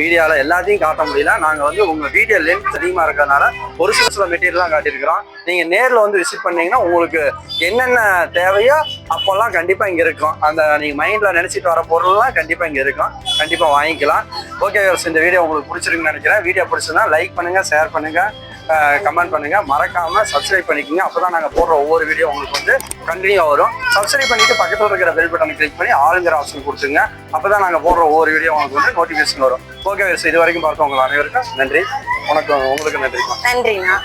வீடியோல எல்லாத்தையும் காட்ட முடியல. நாங்க வந்து உங்க வீடியோ லென்த் அதிகமா இருக்கிறதுனால ஒரு சில சில மெட்டீரியல்லாம் காட்டியிருக்கிறோம். நீங்க நேர்ல வந்து விசிட் பண்ணீங்கன்னா உங்களுக்கு என்னென்ன தேவையோ அப்போல்லாம் கண்டிப்பா இங்க இருக்கும். அந்த நீங்க மைண்ட்ல நினைச்சிட்டு வர பொருள்லாம் கண்டிப்பா இங்க இருக்கும். கண்டிப்பா வாங்கிக்கலாம். ஓகே இந்த வீடியோ உங்களுக்கு பிடிச்சிருக்குன்னு நினைக்கிறேன். வீடியோ பிடிச்சிருந்தா லைக் பண்ணுங்க ஷேர் பண்ணுங்க. கமெண்ட் பண்ணுங்க. மறக்காம சப்ஸ்கிரைப் பண்ணிக்கோங்க. அப்பதான் நாங்க போடுற ஒவ்வொரு வீடியோ உங்களுக்கு வந்து கண்டினியூ வரும். சப்ஸ்கிரைப் பண்ணிட்டு பக்கத்துல இருக்கிற பெல் பட்டனை கிளிக் பண்ணி ஆளுங்கிற ஆப்ஷன் கொடுத்துங்க அப்பதான் நாங்க போடுற ஒவ்வொரு வீடியோ உங்களுக்கு வந்து நோட்டிபிகேஷன் வரும். ஓகே இது வரைக்கும் பார்த்தவங்க அனைவருக்கும் நன்றி. வணக்கம். உங்களுக்கு நன்றி நன்றிண்ணா